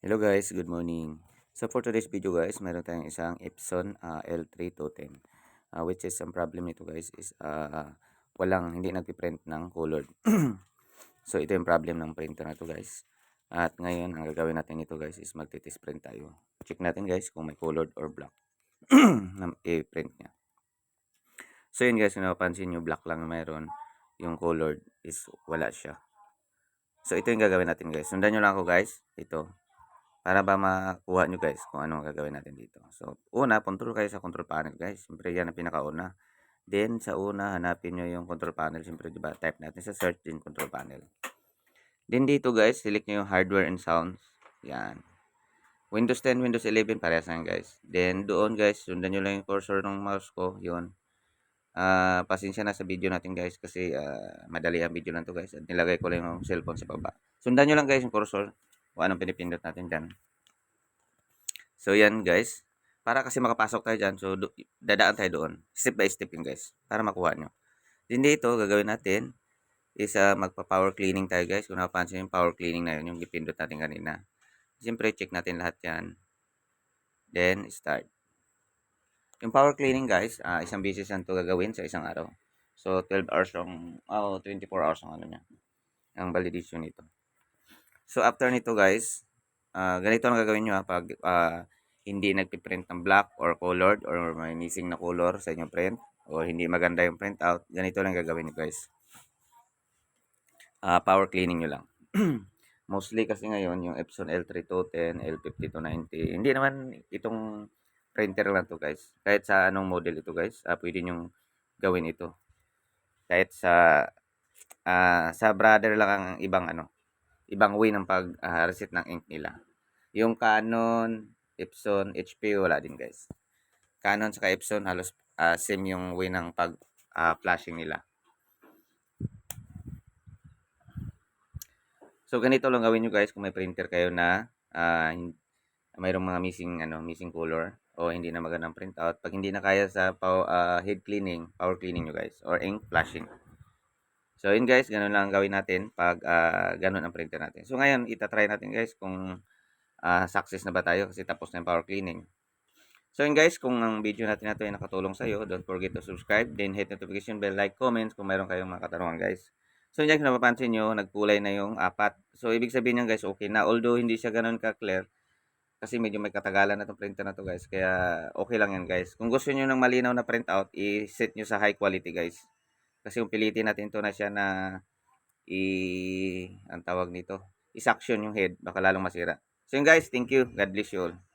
Hello guys, good morning. So for today's video guys, meron tayong isang Epson ah, L3210. Ah, which is ang problem nito guys is ah, walang hindi nagpi-print ng colored. so ito yung problem ng printer na to guys. At ngayon, ang gagawin natin nito guys is magti-test print tayo. Check natin guys kung may colored or black na i-print niya. So yun guys, kung napapansin nyo, black lang meron. Yung colored is wala siya. So ito yung gagawin natin guys. Sundan nyo lang ako guys. Ito. Para ba makuha nyo guys kung ano gagawin natin dito. So una, control kayo sa control panel guys. Siyempre yan ang pinakauna. Then sa una, hanapin nyo yung control panel. Siyempre diba, type natin sa search din control panel. Then dito guys, select nyo yung hardware and sounds. Yan. Windows 10, Windows 11, parehas lang guys. Then doon guys, sundan nyo lang yung cursor ng mouse ko. Yun. Ah, pasensya na sa video natin guys kasi ah, madali ang video lang to guys. At nilagay ko lang yung cellphone sa baba. Sundan nyo lang guys yung cursor kung anong pinipindot natin dyan. So yan guys. Para kasi makapasok tayo dyan, so dadaan tayo doon. Step by step yun guys. Para makuha nyo. Then dito, gagawin natin is ah, magpa-power cleaning tayo guys. Kung napapansin yung power cleaning na yun, yung gipindot natin kanina. Siyempre, check natin lahat yan. Then, start. Yung power cleaning guys, ah, isang beses lang to gagawin sa isang araw. So 12 hours ang oh, 24 hours ang ano niya. Ang validation nito. So after nito guys, ah, ganito ang gagawin niyo pag ah, hindi nagpi-print ng black or colored or may missing na color sa inyong print or hindi maganda yung printout, ganito lang gagawin niyo guys. Ah, power cleaning niyo lang. Mostly kasi ngayon yung Epson L3210, L5290, hindi naman itong printer lang to guys. Kahit sa anong model ito guys, ah, pwede nyong gawin ito. Kahit sa ah, sa brother lang ang ibang ano, ibang way ng pag ah, ng ink nila. Yung Canon, Epson, HP wala din guys. Canon sa Epson halos ah, same yung way ng pag ah, nila. So ganito lang gawin nyo guys kung may printer kayo na hin- mayroong mga missing ano, missing color o hindi na magandang printout. Pag hindi na kaya sa ah, head cleaning, power cleaning nyo guys or ink flashing. So yun guys, ganun lang ang gawin natin pag ah, ganun ang printer natin. So ngayon, itatry natin guys kung ah, success na ba tayo kasi tapos na yung power cleaning. So yun guys, kung ang video natin na ito ay nakatulong sa iyo, don't forget to subscribe, then hit notification bell, like, comments kung mayroon kayong mga katanungan guys. So yun guys, napapansin nyo, nagkulay na yung apat. So ibig sabihin yan guys, okay na. Although hindi siya ganun ka-clear, kasi medyo may katagalan na itong printer na to guys. Kaya okay lang yan guys. Kung gusto nyo ng malinaw na printout, i-set nyo sa high quality guys. Kasi kung pilitin natin ito na siya na i ang tawag nito, i-suction yung head, baka lalong masira. So yun guys, thank you. God bless you all.